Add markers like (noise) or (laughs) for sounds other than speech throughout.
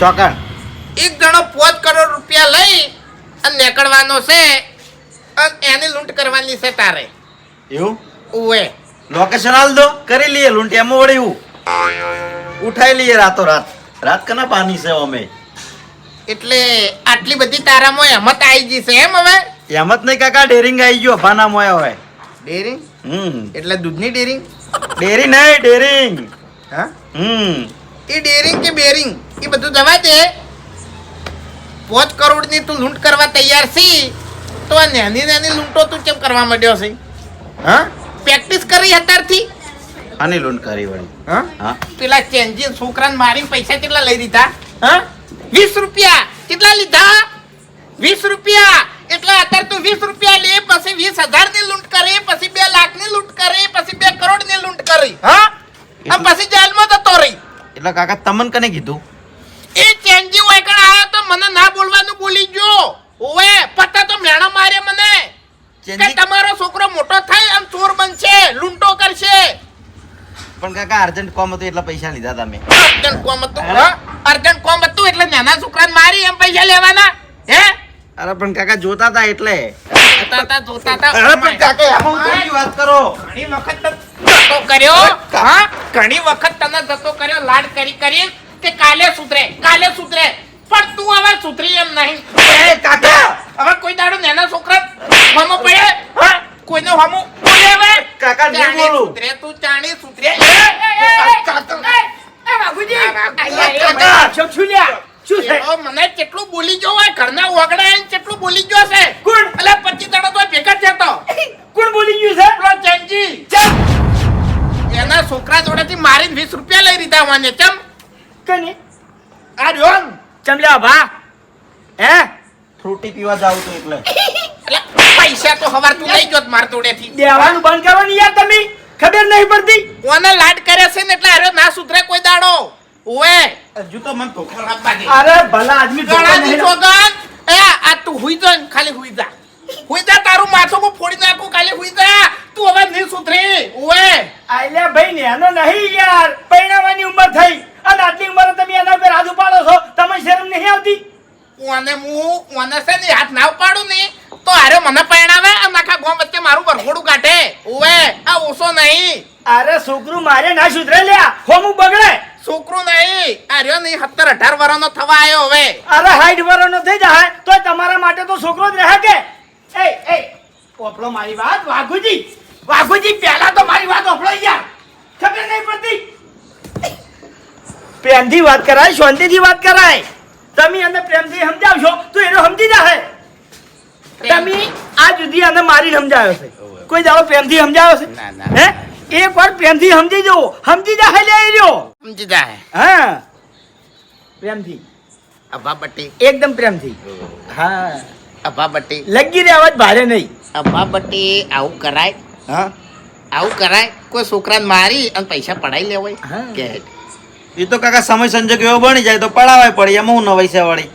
ચોકણ એક જણો પાંચ કરોડ રૂપિયા લઈ અને નીકળવાનો છે અને એની લૂંટ કરવાની છે તારે. એવું? ઓએ લોકેશન હાલ દો કરી લઈએ લૂંટ એમ વળી ઉઠાઈ લઈએ રાતો રાત. રાત કના પાની છે અમે? એટલે આટલી બધી તારામાં હેમત આવી ગઈ છે એમ હવે? હેમત નહીં કાકા ડેરિંગ આવી ગયો ભાના મોયા હોય ડેરિંગ હમ. એટલે દૂધની ડેરિંગ ડેરી નહીં ડેરિંગ હા? હમ. એ ડેરિંગ કે બેરિંગ એ બધું જવા દે. પાંચ કરોડની તું લૂંટ કરવા તૈયાર છી તો આ નાની નાની લૂંટો તું કેમ કરવા માંડ્યો છે? હા? પ્રેક્ટિસ કરી અત્યારથી આની લૂંટ કરી વળી. હા? પેલા ચેન્જી છોકરાને મારીને પૈસા કેટલા લઈ દીધા હા? વીસ રૂપિયા. કેટલા લીધા? વીસ રૂપિયા. એટલે અત્યારે તું વીસ રૂપિયા લે પછી વીસ હજારની લૂંટ કરે પછી બે લાખની લૂંટ કરે પછી બે કરોડની લૂંટ કરી. હા? પછી જેલમાં જતો રહી. એટલે કાકા તમન કને કીધું? એ ચેન્જી હોય કણ આયો તો મને ના બોલવાનું બોલી ગયો. ઓવે પત્તા તો મેણા મારે મને. કે તમારો છોકરો મોટો થાય આમ ચોર બનશે લૂંટો કરશે. પણ કાકા અર્જન્ટ કોમ હતું એટલે પૈસા લીધા તમે. અર્જન્ટ કોમ હતું અર્જન્ટ કોમ હતું એટલે નાના છોકરાને મારી એમ પૈસા લેવાના હે? અરે પણ કાકા જોતા હતા એટલે. જોતા તા જોતા હતા અરે પણ કાકા એમાં વાત કરો. ઘણી વખત તો કર્યો હા? ઘણી વખત તને જતો કર્યો લાડ કરી કરી કે કાલે સુધરે કાલે સુધરે. પણ તું હવે સુધરી એમ નહીં. એ કાકા! હવે કોઈ દાડો નેના છોકરા હમો પડે હા કોઈનો હમો પડે હવે? કાકા, નહીં બોલું. સુધરે તું ચાણી સુધરે. એ, એ, એ, એ, એ, એ, બાબુજી. કાકા. શું છું મને કેટલું બોલી ગયો હોય? ઘરના ઓગડા કેટલું બોલી ગયો છે? કોણ? એટલે પચીસ દાડો તો ભેગા થતો કોણ બોલી ગયું છે? ચેન્જી. એના છોકરા જોડેથી મારીને વીસ રૂપિયા લઈ લીધા મને ચમ? કને આ રહ્યો. ચમલ્યા ભા. હે? ફ્રૂટી પીવા જાવ તો એટલે પૈસા તો હવાર તું લઈ ગયો માર જોડેથી. દેવાનું બંધ કરવાની યાર તમે. ખબર નહીં પડતી. કોને લાડ કરે છે ને એટલે અરે ના સુધરે કોઈ દાડો. ઓએ હજુ તો મને ધોખો આપવા દે. અરે ભલા આદમી ધોકા નહીં. એ આ તું હુઈ જા ને, ખાલી હુઈ જા. હુઈ જા તારું માથું હું ફોડી નાખું ખાલી હુઈ જા તું હવે નહીં સુધરી. ઓએ આલ્યા ભાઈ નેનો નહીં યાર. પૈણાવાની ઉંમર થઈ. અને આટલી ઉંમર તમે એના ઉપર હાથ ઉપાડો છો. તમને શરમ નહીં આવતી? ઓને હું ઓને છે ને હાથ ના ઉપાડું ને તો આરે મને પરણાવે અને આખા ગોમ વચ્ચે મારું બરફોડું કાઢે. ઓએ આ ઓછો નહીં. અરે છોકરું મારે ના સુધરે લ્યા. હોમું બગડે. છોકરું નહીં. અરે નહીં સત્તર અઢાર વર્ષનો થવા આવ્યો હવે. અરે હાઈટ વરોનો થઈ જાય. તો તમારા માટે તો છોકરો જ રહે કે? એ એ ઓપડો મારી વાત વાઘુજી વાઘુજી પહેલા તો મારી વાત ઓપડો યાર ખબર નહીં પડતી? પ્રેમથી વાત કરાય શાંતિથી વાત કરાય. તમે એને પ્રેમથી સમજાવશો તો એને સમજી જાય તમે આ જુદી અને મારી સમજાવ્યો છે. કોઈ દાડો પ્રેમથી સમજાયો છે? ના, ના. હે? એક વાર પ્રેમથી સમજી જવો સમજી જાહે લે એ રહ્યો. સમજી જાય હા? પ્રેમથી. અભા બટ્ટી. એકદમ પ્રેમથી. હા. અભા લગી રે અવાજ ભારે નહીં. અભા આવું કરાય. હા? આવું કરાય. કોઈ છોકરાને મારી અને પૈસા પડાવી લેવાય કે એ તો કાકા સમય સંજોગ એવો બની જાય તો પડાવાય પડી. એમાં હું નવાઈ છે વળી?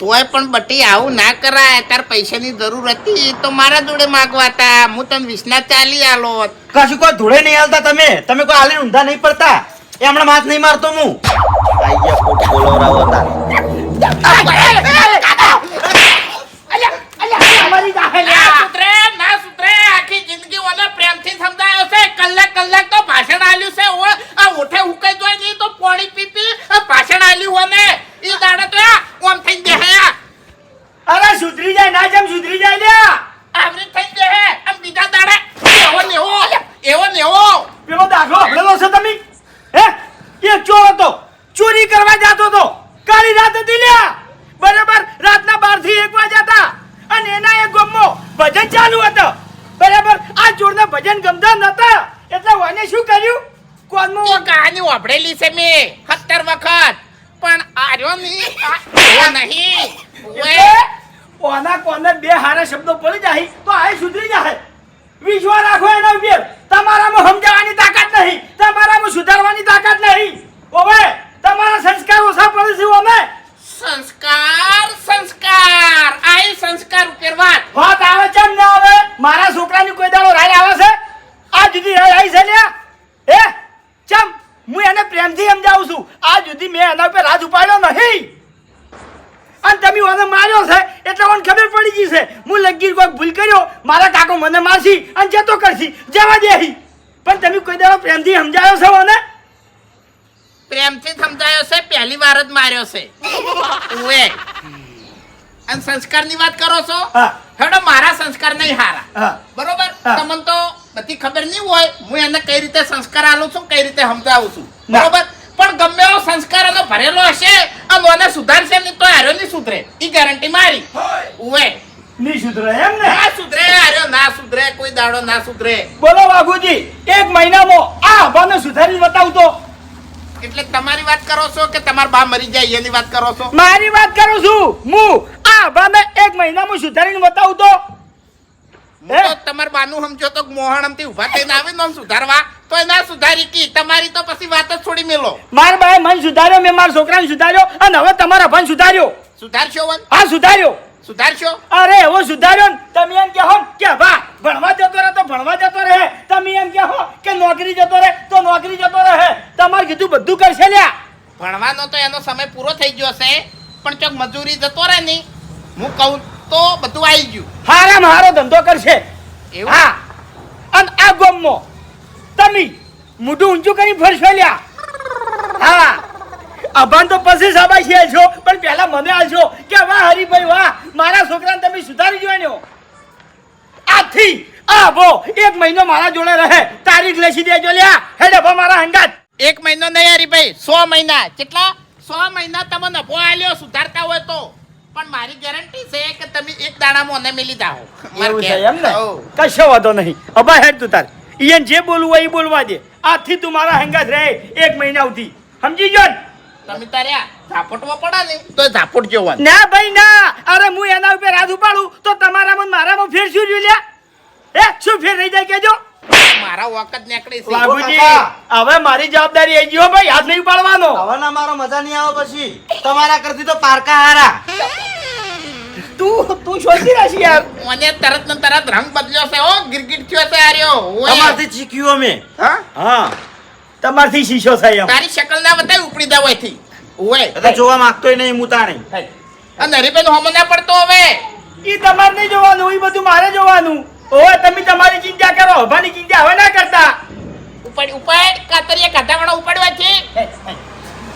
તોય પણ બટી આવું ના કરાય. તાર પૈસાની જરૂર હતી. તો મારા જોડે માગવા હતા. હું તને વીસના ચાલી આલો કશું કોઈ ધૂળે નહીં હાલતા તમે? તમે કોઈ હાલી ઊંધા નહીં પડતા? એ હમણાં માથ નહીં મારતો હું. આઈ ગયા કોને બે હારા શબ્દો પડી જાય તો આ સુધરી જાય વિશ્વાસ રાખો એના ઉપર તમારામાં સમજાવવાની તાકાત નહીં. તમારામાં સુધારવાની તાકાત નહીં. ઓવે તમારા સંસ્કાર ઓછા પડે છે અમે સંસ્કાર સંસ્કાર. આઈ સંસ્કાર ઉકેરવા વાત. આવે છે ને હવે મારા છોકરાની કોઈ દાડો રાય આવે છે? આ જુદી રાય આવી છે ને એ ચમ હું એને પ્રેમથી સમજાવું છું. આ જુદી મેં એના ઉપર રાજ ઉપાડ્યો નહીં. અને તમે મને માર્યો છે એટલે મને ખબર પડી ગઈ છે. હું લગીર કોઈ ભૂલ કર્યો મારા કાકો મને મારશી અને જતો કરશી. જવા દે પણ તમે કોઈ દાડો પ્રેમથી સમજાયો છો મને પ્રેમથી સમજાયો છે પહેલી વાર જ માર્યો છે. ઓએ. અને સંસ્કારની વાત કરો છો? હેડો મારા સંસ્કાર નહીં હારા. બરોબર? તમને તો બધી ખબર નહીં હોય હું એને કઈ રીતે સંસ્કાર આલું છું કઈ રીતે સમજાવું છું. બરોબર? પણ ગમે એવો સંસ્કાર એનો ભરેલો હશે મને સુધારશે ને તો હારો ની સુધરે. ઈ ગેરંટી મારી. ઉવે. ની સુધરે એમ ને? ના સુધરે હારો ના સુધરે કોઈ દાડો ના સુધરે. બોલો બાબુજી એક મહિનામાં આ હવાને સુધારી બતાવતો એટલે તમારી વાત કરો છો કે તમાર બા મરી જાય એની વાત કરો છો? મારી વાત કરું છું. હું આ હવાને એક મહિનામાં સુધારીને બતાવતો તમારા બાનું સમજો તો મોહણમથી ઊભા થઈને આવે ને સુધારવા. તો એના સુધારી કી. તમારી તો પછી વાત જ છોડી મેલો. માર બાએ મન સુધાર્યો મેં મારા છોકરાને સુધાર્યો અને હવે તમારા ભાઈ સુધાર્યો. સુધારશો વન? હા સુધાર્યો. સુધારશો? અરે એવો સુધાર્યો ને તમે એમ કહો કે ભા ભણવા જતો રહે તો ભણવા જતો રહે. તમે એમ કહો કે નોકરી જતો રહે તો નોકરી જતો રહે. તમારે કીધું બધું કરશે લ્યા. ભણવાનો તો એનો સમય પૂરો થઈ ગયો છે પણ ચોક મજૂરી જતો રહે નહીં. હું કહું તો બધું આવી ગયું. હારામાં હારો ધંધો કરશે. એવું? હા. અને આ ગોમમાં તમે મોઢું ઊંચું કરી ફરશો લ્યા. હા. અભાન તો પછી સાબાશી આલશો પણ પહેલા મને આલશો કે વાહ હરીભાઈ વાહ. મારા છોકરાને તમે સુધારી જોવાનો આથી આ ભો એક મહિનો મારા જોડે રહે. તારીખ લખી દેજો લ્યા. હેડે ભો મારા હંગાત. એક મહિનો નહીં હરીભાઈ સો મહિના. કેટલા? સો મહિના તમે નફો આલ્યો સુધારતા હોય તો. પણ મારી ગેરંટી છે કે તમે એક દાડામાં મને મેલી દાહો એવું છે એમ ને? કશો વાંધો નહીં. અબા હેડ તું તાર. ઈયન જે બોલવું હોય એ બોલવા દે. આથી તું મારા હંગાત રહે એક મહિના સુધી. સમજી ગયો ને? તમે તાર્યા ઝાપટવા પડે ને તો ઝાપટ જોવાનું. ના ભાઈ ના. અરે હું એના ઉપર હાથ ઉપાડું તો તમારામાં મારામાં ફેર શું રહ્યું લ્યા? એ શું ફેર રહી જાય કેજો મારા વખત નીકળી છે. બાબુજી હવે મારી જવાબદારી આવી ગયો ભાઈ હાથ નહીં પાડવાનો હવે ના મારો મજા નહીં આવે પછી. તમારા કરતી તો પારકા હારા. તું તું શોધી રાશી યાર. મને તરત ને તરત રંગ બદલ્યો છે ઓ ગિરગિટ થયો છે આર્યો તમારથી શીખ્યું અમે. હા? હા. તમારથી શીશો થાય એમ. તારી શકલ ના બતાવી ઉપડી દા હોયથી ઓય. તો જોવા માંગતોય નહીં હું તાણી. અને હરીબેન હોમો ના પડતો હવે. ઈ તમારે નહીં જોવાનું ઈ બધું મારે જોવાનું. ઓવે તમે તમારી ચિંતા કરો. હભાની ચિંતા હવે ના કરતા. ઉપાડ ઉપાડ કાતરિયા કાઢાવાળા ઉપાડવા છે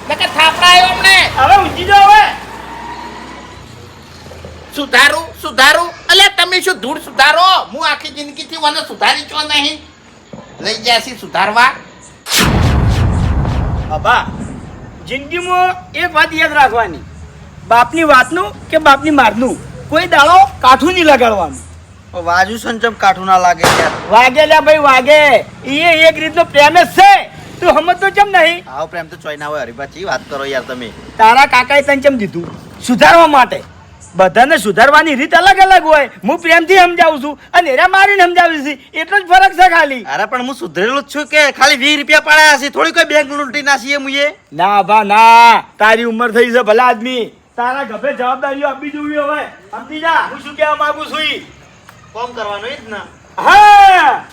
નકર થાપડા આવ્યો અમને. હવે ઊંચી જાઓ હવે. સુધારું સુધારું. અલ્યા તમે શું ધૂળ સુધારો? હું આખી જિંદગીથી મને સુધારી છો નહીં. લઈ ગયા છે સુધારવા. અબા જિંદગીમાં એક વાત યાદ રાખવાની. બાપની વાતનું કે બાપની મારનું? કોઈ દાડો કાઠું નહીં લગાડવાનું. વાજુ સંચમ કાઠું ના લાગે વાગે લ્યા ભાઈ વાગે. એ એક રીતનો પ્રેમ જ છે. તું સમજતો કેમ નહીં? આવો પ્રેમ તો ચોઈ ના હોય હરીભાઈ. વાત કરો યાર તમે? તારા કાકાએ તને કેમ દીધું? સુધારવા માટે. બધાને સુધારવાની રીત અલગ અલગ હોય. હું પ્રેમથી સમજાવું છું અને એરા મારીને સમજાવી છું એટલો જ ફરક છે ખાલી. અરે પણ હું સુધરેલું જ છું કે ખાલી વીસ રૂપિયા પાડ્યા છે? થોડી કોઈ બેંક લૂંટી ના છીએ મુએ ના ભા ના. તારી ઉંમર થઈ છે ભલા આદમી. તારા ગભે જવાબદારીઓ આપી જોઈએ હવે સમજી જા. હું શું કહેવા માંગુ છું. કોમ કરવાનો જ ના. હા!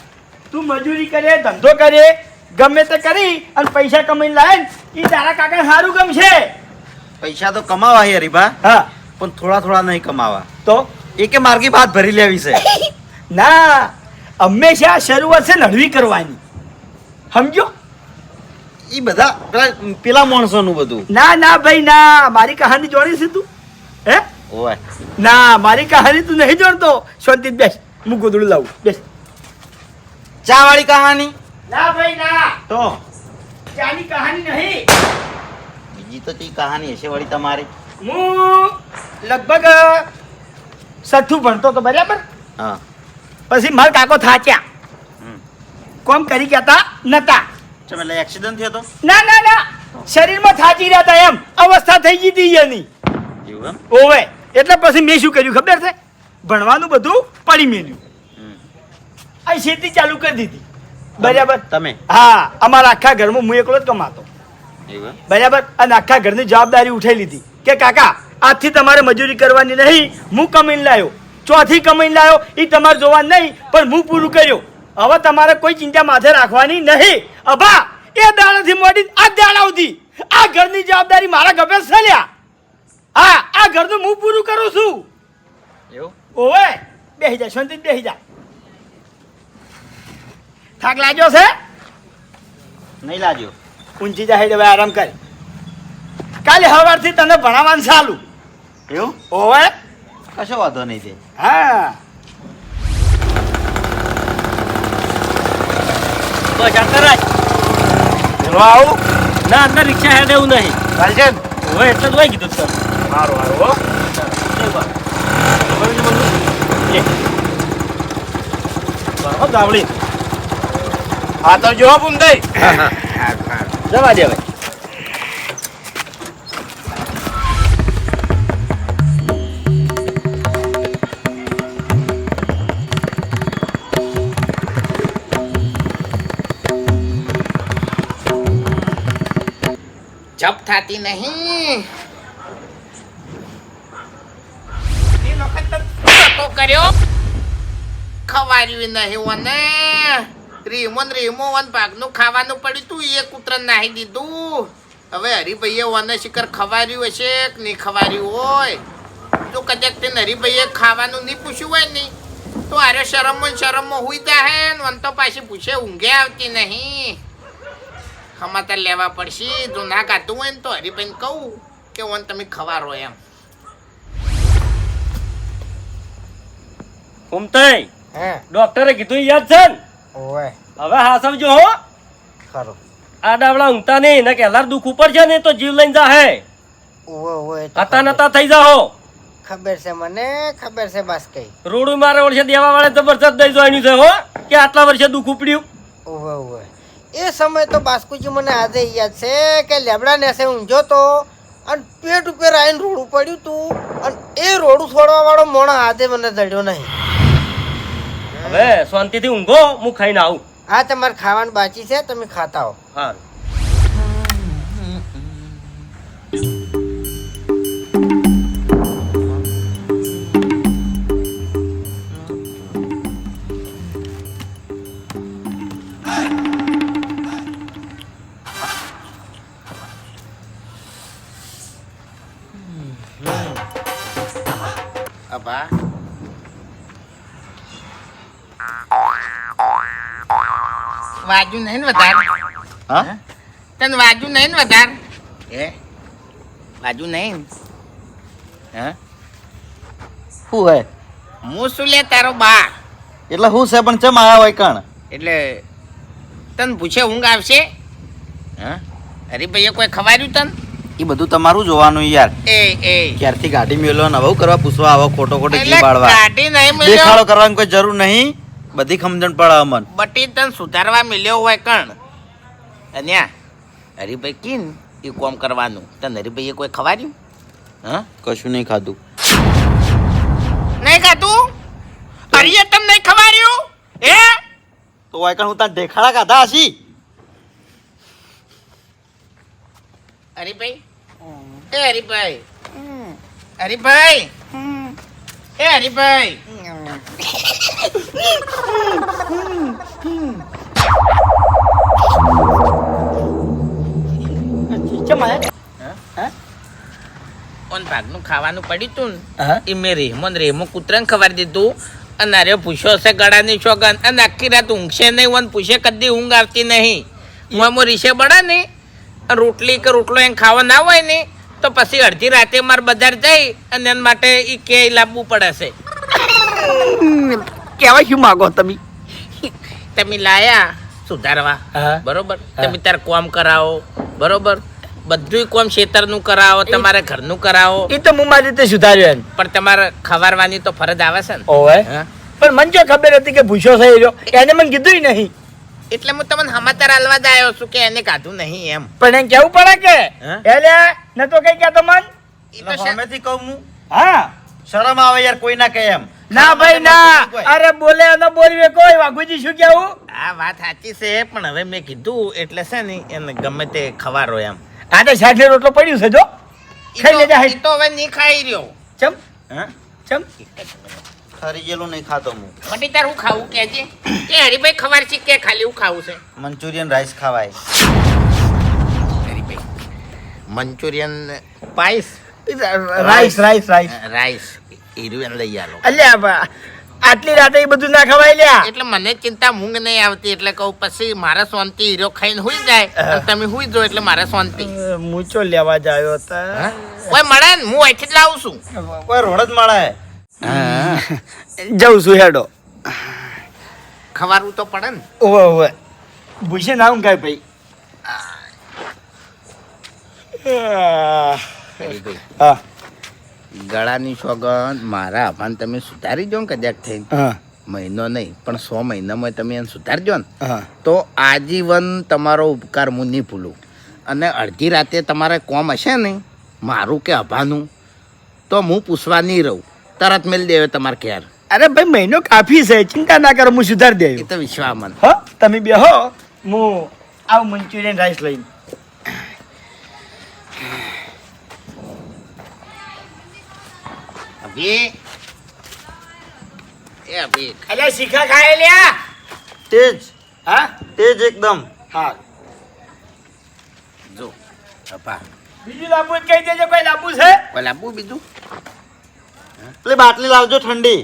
તું મજૂરી કરે ધંધો કરે ગમે તે કરી અને પૈસા કમાઈને લાવે એ તારા કાકા સારું ગમશે. પૈસા તો કમાવા હરીભા હા. પણ થોડા થોડા નહીં કમાવા. તો? એકે માર્ગી ભાત ભરી લેવી છે. (laughs) ના હંમેશા શરૂઆત છે નડવી કરવાની. સમજો? એ બધા પેલા પેલા માણસોનું બધું. ના ના ભાઈ ના મારી કહાની જોડી છે તું. હે? ઓય. ના મારી કહાની તું નહીં જોડતો. શાંતિ બેસ. હું ગોદડું લાવું. બેસ. ચા વાળી કહાની? ના ભાઈ ના. તો? ચાની કહાની નહીં. બીજી તો તી કહાની હશે વળી તમારી? હું લગભગ સઠ્ઠું ભણતો તો બરાબર? હા. પછી મારા કાકો થાચ્યા. હમ. કોમ કરી કહેતા નતા. ચમ એટલે એક્સિડન્ટ થયો તો? ના ના ના. શરીરમાં થાચી રહ્યા હતા એમ. અવસ્થા થઈ ગઈ હતી એની. એવું એમ? ઓવે. એટલે પછી મેં શું કર્યું ખબર છે? ભણવાનું બધું પડી મેલ્યું. આ ખેતી ચાલુ કરી દીધી. બરાબર. તમે? હા અમારા આખા ઘરમાં હું એકલો જ કમાતો. બરાબર? અને આખા ઘરની જવાબદારી ઉઠાઈ લીધી. કે કાકા આજથી તમારે મજૂરી કરવાની નહીં. હું કમાઈને લાવ્યો ચોથી કમાઈને લાવ્યો એ તમારે જોવાનું નહીં. પણ હું પૂરું કર્યો. હવે તમારે કોઈ ચિંતા માથે રાખવાની નહીં. અભા એ દાડાથી મોડી આ દાડા સુધી. આ ઘરની જવાબદારી મારા ગભે છે લ્યા હા આ ઘરનું હું પૂરું કરું છું. એવું? ઓવે બેહી જા શાંતિ બેહી જા. થાક લાગ્યો છે? નહીં લાગ્યો. ઊંચી જા હેડ હવે આરામ કર. કાલે સવારથી તને ભણાવવાનું ચાલુ એવું? ઓવે. કશો વાંધો નહીં તે. હા. બસ અંદર જ આવું? ના અંદર રિક્ષા હેડ એવું નહીં. ચાલશે? હવે એટલે જ હોય કીધું સર સારું સારું હો. દાવડી હા તો જો પુંદઈ જવા દે હવે. જપ થાતી નહીં. ખવાર્યું નહીં વને રીમો રીમોન રીમો વન ભાગનું ખાવાનું પડ્યું તું એ કૂતરા નાહી દીધું. હવે હરિભાઈએ વને શિખર ખવાર્યું હશે કે નહીં ખવાર્યું હોય? તો કદાચ તેને હરિભાઈએ ખાવાનું નહીં પૂછ્યું હોય નહીં તો આરે શરમો ને માં હુઈ જાહે વન તો પાછી પૂછે ઊંઘે આવતી નહીં. સમાચાર લેવા પડશે, જો ના કાઢતું હોય ને તો હરિભાઈને કહું કે વન તમે ખવારો એમ. ઘૂમતાઈ હે ડોક્ટરે કીધું યાદ છે ને? ઓવે હવે હા સમજો હો. ખરું. આ ડાબડા ઊંઘતા નહીં ને કેલાર દુઃખ ઉપર છે ને તો જીવ લઈને જાહે એ તો હતા. નતા થઈ જાહો ખબર છે મને ખબર છે બસ કઈ. રોડું મારે વર્ષે દેવા વાળા જબરજસ્ત દઈ જોવાનું છે હો કે આટલા વર્ષે દુઃખ ઉપડ્યું. ઓવે ઓવે એ સમય તો બાસ્કુજી મને આજે યાદ છે કે લેબડા નેસે ઊંઝો તો અને પેટ ઉપર આવીને રોડું પડ્યું તું અને એ રોડું છોડવા વાળો મોણો આજે મને જડ્યો નહીં. હવે શાંતિથી ઊંઘો હું ખાઈને આવું. આ તમારે ખાવાનું બાકી છે તમે ખાતા હો હા નહીં વધાર. હા? તને વાજુ નહીં ને વધારે? હે? વાજુ નહીં? હે? શું હે? હું શું લે તારો બા એટલે શું છે પણ ચમ આયા હોય કણ? એટલે તને પૂછે ઊંઘ આવશે? હા? હરીભાઈએ કોઈ ખવાર્યું તને? એ બધું તમારું જોવાનું યાર. એ એ. ક્યારથી ગાડી મેલો ને કરવા પૂછવા આવો ખોટો ખોટો એટલે જીવ બાળવા. કાઢી નહીં દેખાડો કરવાની કોઈ જરૂર નહીં. બધી સમજણ પડે અમન. બટી તને સુધારવા મિલ્યો હોય કણ? અન્યા હરીભાઈ કીન એ કોમ કરવાનું. તને હરીભાઈએ કોઈ ખવાર્યું? હા? કશું નહીં ખાધું. નહીં ખાધું? હરીએ તને નહીં ખવાડ્યું હે? તો હોય કણ હું તને દેખાડા કાધા હશી? હરીભાઈ? એ હરીભાઈ. હરીભાઈ? એ હરીભાઈ ઓન ભાગનું ખાવાનું પડ્યું તું એ મેં રેહમો ને રેહમો કૂતરાને ખબર દીધું. અને અરે પૂછ્યો હશે ગળાની શોગન અને આખી રાત ઊંઘશે નહીં વન પૂછે કદી ઊંઘ આવતી નહીં. હું રીશે રીસે બળે ને રોટલી કે રોટલો એમ ખાવા ના હોય ને તો પછી અડધી રાતે માર બજાર જઈ અને એના માટે એ કે લાવવું પડે છે. કેવા શું માગો તમે? તમે લાયા સુધારવા. બરોબર? તમે તાર કોમ કરાવો. બરોબર? બધુંય કોમ ખેતરનું કરાવો તમારે ઘરનું કરાવો. એ તો હું મારી રીતે સુધાર્યો એમ. પણ તમારે ખવારવાની તો ફરજ આવે છે ને. ઓવે પણ મને જો ખબર હતી કે ભૂસો થઈ રહ્યો. એને મને કીધું નહીં. એટલે હું તમને સમાચાર આલવા જ આવ્યો છું કે એને કાઢું નહીં એમ. પણ એને કેવું પડે કે? એટલે ન તો કઈ કહેતો મન? ઈ તો સામેથી કહું હું? હા. શરમ આવે યાર કોઈ ના કહે એમ. ના ભાઈ ના. અરે બોલે ન બોલવે કોઈ વાઘુજી શું કેવું આ વાત સાચી છે પણ હવે મેં કીધું એટલે છે ને એને ગમે તે ખવારો એમ. આજે સાઠે રોટલો પડ્યું છે જો. ખાઈ લેજે તો- તો હવે નહીં ખાઈ રહ્યો. ચમ. હા? ચમ. ખરી ગયેલું નહીં ખાતો હું. મટી તાર હું ખાવું? કેજે કે હરીભાઈ ખવાર છે કે ખાલી હું ખાવું છે? મંચુરિયન રાઈસ ખાવાય. Haribhai Manchurian pies? Rice rice rice. Rice. હીરું લઈ આલો. અલ્યા આટલી રાતે એ બધું ના ખવાય લ્યા. એટલે મને ચિંતા મૂંગ નહીં આવતી એટલે કહું પછી મારા શાંતિ હીરો ખાઈને હુઈ જાય તમે હુઈ જો એટલે મારા શાંતિ મૂચો લેવા જાયો તા? હા? ઓય મળે ને હું અહીંથી જ લાવું છું. ઓય રોડ જ મળે. જઉં છું હેડો. ખવારવું તો પડે ને. ઓવે ઓવે ભૂસે નામ ઊંઘાય ભાઈ. હા. ગળાની સોગંદ મારા અભાન તમે સુધારી દો ને કદાચ થઈને. હા. મહિનો નહીં પણ સો મહિનામાં તમે એને સુધારજો ને. તો આજીવન તમારો ઉપકાર હું નહીં ભૂલું. અને અડધી રાતે તમારે કોમ હશે ને મારું કે અભાનું તો હું પૂછવા નહીં રહું. તરત મેળ દેવે તમારે ઘેર અરે ભાઈ મહિનો કાફી છે ચિંતા ના કરો હું સુધાર એ તો વિશ્વા વિશ્વામન. હો તમે બે હો હું આવું મંચુરિયન રાઈસ લઈને. અભી. એ અભી. અલ્યા શીખા ખાય લ્યા. તેજ. હા? તેજ એકદમ. હા. જો અપા બીજું લાંબુ કહી દેજો કોઈ લાંબુ છે? કોઈ લાંબુ બીજું? પેલી બાટલી લાવજો ઠંડી.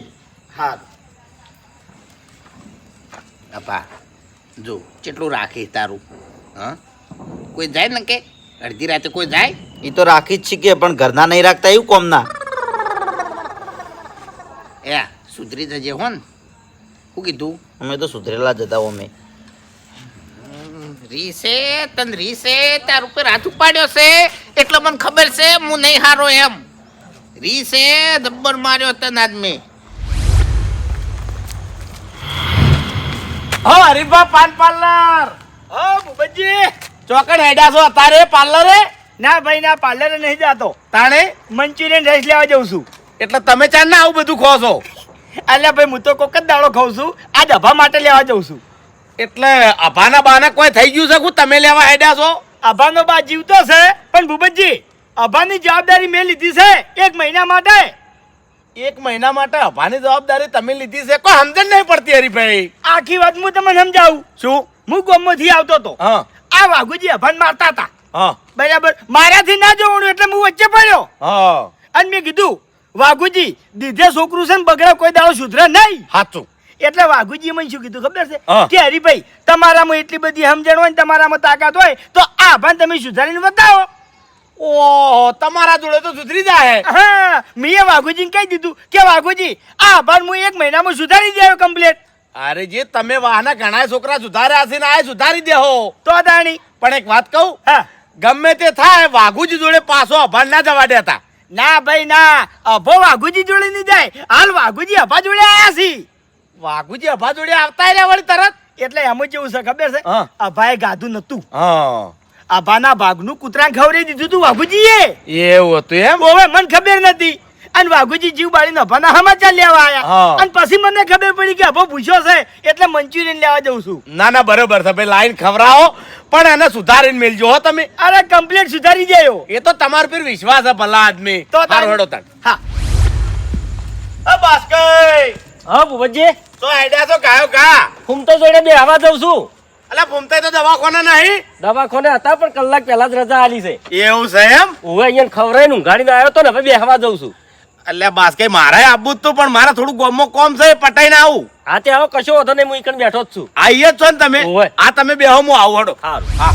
હા અપા જો કેટલું રાખી તારું? હા? કોઈ જાય ને કે? અડધી રાતે કોઈ જાય? એ તો રાખી જ છીએ પણ ઘરના નહીં રાખતા એવું કોમના? એ સુધરી જજે હો ને શું કીધું? અમે તો સુધરેલા જ હતા અમે. રીસે તન રીસે તાર ઉપર હાથ ઉપાડ્યો છે. એટલે મને ખબર છે હું નહીં હારો એમ. રીસે દબ્બર માર્યો તન આદમી. હો હરીફા પાન પાર્લર. હો મુબજી ચોકડ હેડા છો તારે પાર્લરે ના ભાઈ ના પાર્લરે નહીં જાતો. તાણે? મંચુરિયન રાઈસ લેવા જઉં છું. એટલે તમે ચાર ના આવું બધું ખો છો? અલ્યા ભાઈ હું તો કોક જ દાડો ખાઉં છું. આ અભા માટે લેવા જઉં છું. એટલે અભાના બાના કોઈ થઈ ગયું છે તમે લેવા હેડ્યા છો? અભાનો બા જીવતો છે પણ ભૂપતજી અભાની જવાબદારી મેં લીધી છે. એક મહિના માટે. એક મહિના માટે અભાની જવાબદારી તમે લીધી છે. કોઈ સમજણ નહીં પડતી હરીભાઈ. આખી વાત હું તમને સમજાવું. શું? હું ગોમમાંથી આવતો હતો. હા. આ વાઘુજી અભાન મારતા હતા. હા. બરાબર. મારાથી ના જોવાનું એટલે હું વચ્ચે પડ્યો. હા. અને મેં કીધું વાઘુજી દીધે છોકરું છે ને બગડે કોઈ દાડો સુધરે નહીં. સાચું એટલે વાઘુજી મને શું કીધું ખબર છે? કે હરીભાઈ તમારામાં એટલી બધી સમજણ હોય ને તમારામાં તાકાત હોય તો આ ભાન તમે સુધારીને બતાવો. ઓહો તમારા જોડે તો સુધરી જાય હા મેં વાઘુજીને કહી દીધું કે વાઘુજી આ ભાન હું એક મહિનામાં સુધારી દેવો કમ્પ્લેટ અરે જે તમે વાહના ઘણા છોકરા સુધાર્યા છે ને આ સુધારી દેહો. તો દાણી. પણ એક વાત કહું હા. ગમે તે થાય વાઘુજી જોડે પાછો અભાન ના જવા દેતા. ના ભાઈ ના. અભો વાઘુજી જોડે નહીં જાય. હાલ વાઘુજી અભા જોડે આયા છે. વાઘુજી અભા જોડે આવતા રહ્યા વળી તરત? એટલે એમ કેવું છે ખબર છે. અભાએ ગાધું નતું હા. અભાના ભાગનું કૂતરાને ખવડાવી દીધું તું વાઘુજીએ. એવું હતું એમ? ઓવે મને ખબર નથી અને વાઘુજી જીવ બાળીને અભાના સમાચાર લેવા આવ્યા. હા. અને પછી મને ખબર પડી કે અભો પૂછ્યો છે એટલે મંચુરિયન લેવા જઉં છું. ના ના બરોબર છે. ભાઈ લાઈન ખવડાવો. પણ એને સુધારીને મેલજો હો તમે. અરે કમ્પ્લીટ સુધારી જાયો એ તો તમારા પર વિશ્વાસ છે ભલા આદમી. તો તારો હડો તક હા. અ બાસ્કઈ હા ભુવજી તો આઈડિયા તો કાયો કા? હું તો જોડે બે આવા જઉં છું. અલા ફૂમતાઈ તો દવાખાના નહીં. દવાખાને હતા પણ કલાક પહેલા જ રજા આલી છે. એવું છે એમ? હું અહીંયા ખવરાઈને ઊંઘાડીને આવ્યો તો ને હવે બેહવા જઉં છું. એટલે બાસ બાસ્કઈ મારે આબુ તો પણ મારા થોડું ગોમો કોમ છે પટાઈ પટાઈને આવું. હા તે આવો કશો વધો નહીં હું અહીં બેઠો જ છું. આઈએ જ છો ને તમે? આ તમે બેહો હું આવું હડો. હા.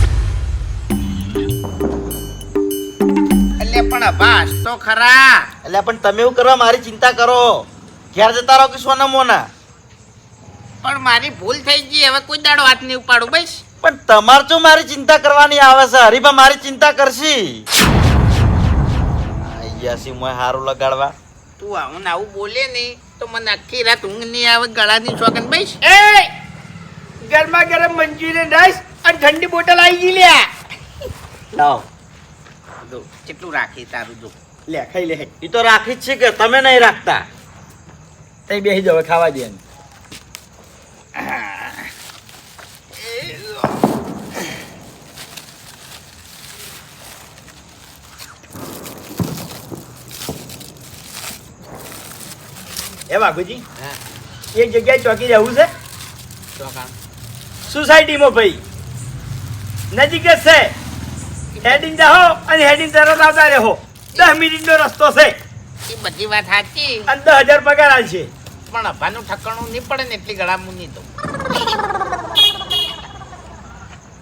એટલે પણ અભાસ તો ખરા. એટલે પણ તમે એવું કરવા મારી ચિંતા કરો. ઘેર જતા રહો કે સોના મોના પણ મારી ભૂલ થઈ ગઈ હવે કોઈ દાડો હાથ નહીં ઉપાડું બસ. પણ તમારે શું મારી ચિંતા કરવાની આવે છે? હરીભા મારી ચિંતા કરશી. આઈયા સી મોય હારું લગાડવા? તું આવું ને આવું બોલે નહીં તો મને આખી રાત ઊંઘ નહીં આવે ગળાની શોખન બસ. એ ગરમા ગરમ મંચુરિયન રાઈસ અને ઠંડી બોટલ આવી ગઈ લ્યા. લાવ. દો કેટલું રાખી તારું જો લે ખાઈ લે. એ તો રાખી જ છે કે તમે નહીં રાખતા? તઈ બેસી જાવ ખાવા દે એ બાપુજી? હા એક જગ્યાએ ચોકી જવું છે? સોસાયટીમાં ભાઈ. નજીક જ છે. હેડિંગ જાઓ અને હેડિંગ તરત આવતા રહો. દસ મિનિટનો રસ્તો છે. એ બધી વાત સાચી. અને દસ હજાર પગાર આવશે. પણ અભાનું ઠકાણું નહીં પડે ને એટલી ગળામું નહીં તો.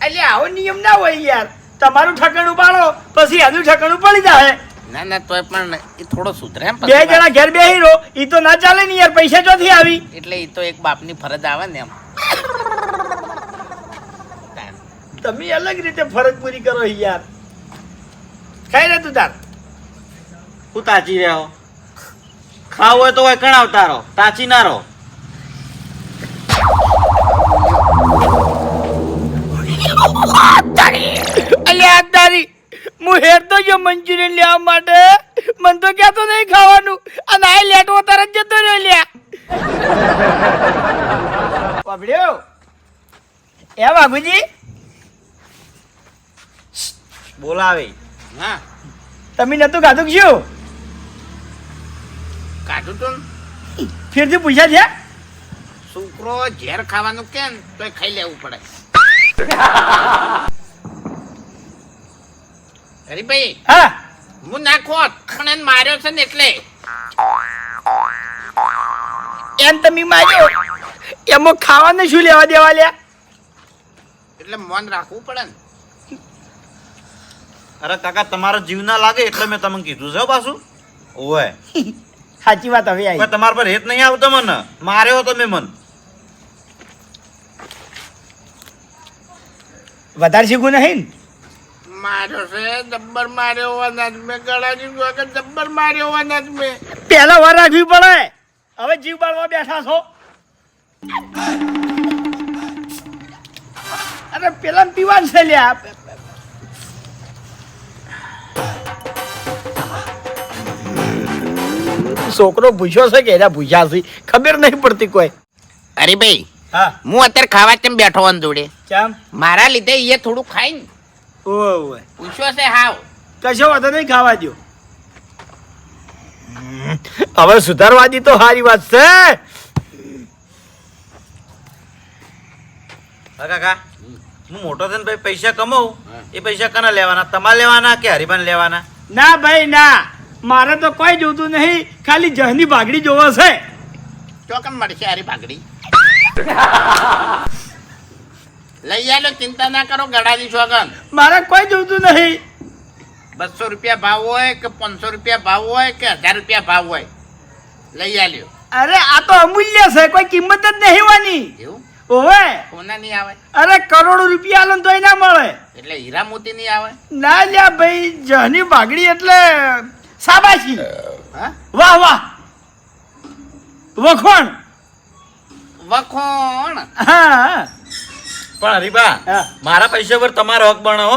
એટલે આવો નિયમ ના હોય યાર. તમારું ઠકાણું પાડો પછી એનું ઠકાણું પડી જાય ના ના તોય પણ એ થોડો સુધરે એમ બે જણા ઘેર બે હીરો ઈ તો ના ચાલે ને યાર પૈસા ચોથી આવી? એટલે એ તો એક બાપની ફરજ આવે ને એમ. તમે અલગ રીતે ફરજ પૂરી કરો યાર. ખાઈ રે તું તાર. હું તાચી રહ્યો. ખાવ હોય તો હોય કણાવતા રહો તાચી ના રહો. હું હેરતો જો મંચુરિયન લેવા માટે. મન તો કહેતો નહીં ખાવાનું. અને આ લેટવો તરત જતો રહ્યો લ્યા. પબડ્યો એ બાબુજી બોલાવે. હા. તમે નતું ખાધું શું? કાઢું તો ને. ફેરથી પૂછ્યા છે? છોકરો ઝેર ખાવાનું કેમ તો ખાઈ લેવું પડે. (laughs) હરીભાઈ હા. હું નાખોત પણ એને માર્યો છે ને એટલે. એમ તમે માર્યો. એમાં ખાવાનું શું લેવા દેવા લ્યા? એટલે મન રાખવું પડે ને. અરે કાકા તમારો જીવ ના લાગે એટલે મેં તમને કીધું છે પાછું. ઓય. સાચી વાત હવે આવી. તમારા પર હેત નહીં આવતો મને. માર્યો તમે મન. વધારે શીખવું નહીં ને? માર્યો છે જબ્બર માર્યો અનાજ મેં ગળાની વગર જબ્બર માર્યો અનાજ મેં. પહેલા વાર રાખવી પડે. હવે જીવ બાળવા બેઠા છો. અરે પેલા પીવાન છે લ્યા. છોકરો ભૂસ્યો છે કે એના ભૂસ્યા છે? ખબર નહીં પડતી કોઈ. અરે હા. હું અત્યારે ખાવા કેમ બેઠો જોડે? ચમ મારા લીધે એ થોડું ખાઈ ને ઓય પૂછ્યો છે હાવ. કશો વાંધો નહીં ખાવા દો હવે સુધારવાદી તો સારી વાત છે. કાકા. હું મોટો થઈને ભાઈ પૈસા કમાઉં એ પૈસા કના લેવાના? તમારે લેવાના કે હરિભાન લેવાના? ના ભાઈ ના. મારે તો કોઈ જોતું નહીં. ખાલી જહની ભાગડી જોવો છે. ચોકન મળશે હરી ભાગડી (laughs) લઈ આલો ચિંતા ના કરો ગળાની સોગન મારે કોઈ જોતું નહીં. બસો રૂપિયા ભાવ હોય કે પાંચસો રૂપિયા ભાવ હોય કે હજાર રૂપિયા ભાવ હોય? લઈ આલ્યો. અરે આ તો અમૂલ્ય છે કોઈ કિંમત જ નહીં હોવાની. એવું? ઓવે. કોના નહીં આવે? અરે કરોડો રૂપિયા આલો તોય ના મળે. એટલે હીરા મોતી નહીં આવે? ના લ્યા ભાઈ જહની ભાગડી એટલે સાબાશી હા? વાહ વાહ. વખોણ. વખોણ? હા. પણ હરીબા મારા પૈસા પર તમારો હક બનો.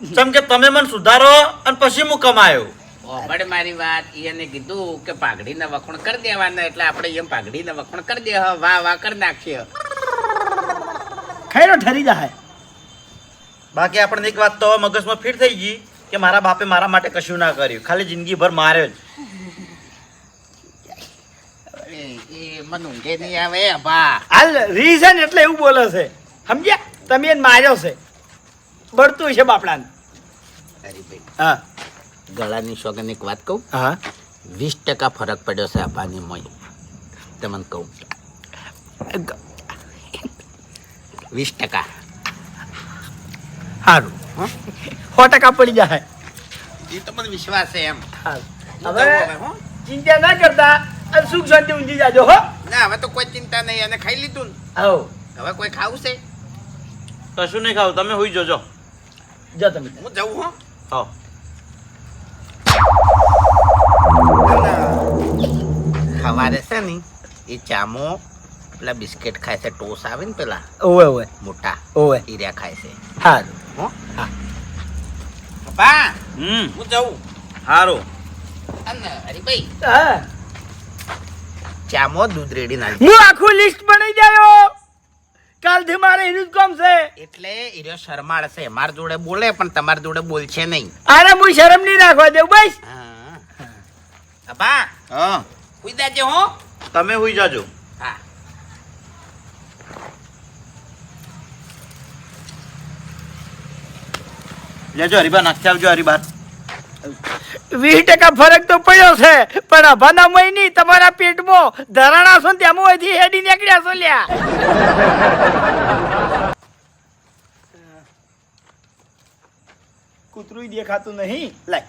જેમ કે તમે મને સુધારો અને પછી હું કમાયો. ઓબડ મારી વાત એને કીધું કે પાઘડીને વખણ કરી દેવાના એટલે આપણે એમ પાઘડીને વખણ કરી દે હ, વાહ વાહ કરી નાખીએ. ખૈરો ઠરી જાય બાકી આપણને એક વાત તો મગજમાં ફિટ થઈ ગઈ કે મારા બાપે મારા માટે કશું ના કર્યું. ખાલી જિંદગીભર માર્યો જ. એ એ મને ઊંઘે નહીં આવે બા હાલ રીઝન એટલે એવું બોલે છે. સમજ્યા? તમે એને માર્યો છે. બળતું છે બાપડાને. હા. ગળાની સોગન એક વાત કહું? હા. વીસ ટકા ફરક પડ્યો છે આપાની મોય તમને કહું. વીસ ટકા. સારું સો ટકા પડી જાય. એ તમને વિશ્વાસ છે એમ. હવે? ચિંતા ના કરતા અને સુખ શાંતિ ઊંઘી જાજો હો. ના હવે તો કોઈ ચિંતા નહીં અને ખાઈ લીધું ને. હવે કોઈ ખાવું છે? કશું નહીં ખાવું તમે હોઈ જોજો. જો તમે. હું જઉં હો. હા. સવારે છે ને એ ચામો પેલા બિસ્કેટ ખાય છે ટોસ આવે ને પેલા. ઓવે ઓવે. મોટા. ઓવે. ઈર્યા ખાય છે. સારું હો. પપ્પા હમ. હું જવું. હારું. હા. ચામો દૂધ રેડી નાખ. હું આખું લિસ્ટ બનાવી જાયો. કાલથી મારે એનું જ કામ છે. એટલે ઈર્યો શરમાળ છે. માર જોડે બોલે પણ તમાર જોડે બોલશે નહીં. અરે હું શરમ નહીં રાખવા દેવું બસ. અબા હા. હુઈ દેજો હો. તમે હુઈ જાજો. હા. લેજો હરીબા નાખી આવજો હરીબાર વીસ ટકા ફરક તો પડ્યો છે, પણ અભાના મય નહીં તમારા પેટમાં ધરાણા છો ત્યાં અહીંથી હેડી નીકળ્યા છો લ્યા. કૂતરું દેખાતું નહીં. લાય.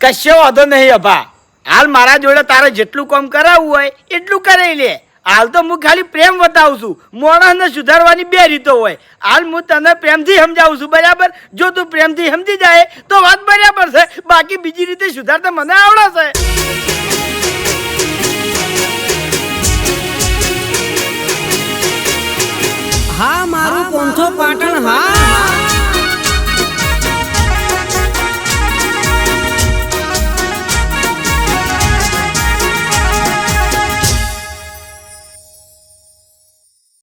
કશો વાંધો નહીં અભા. હાલ મારા જોડે તારે જેટલું કામ કરાવવું હોય એટલું કરાવી લે. હાલ તો હું ખાલી પ્રેમ બતાવું છું. માણસને સુધારવાની બે રીતો હોય. હાલ હું તને પ્રેમથી સમજાવું છું, બરાબર? જો તું પ્રેમથી સમજી જાય, તો વાત બરાબર છે. બાકી બીજી રીતે સુધારતા મને આવડે હા, મારું પોંથો પાટણ, હા.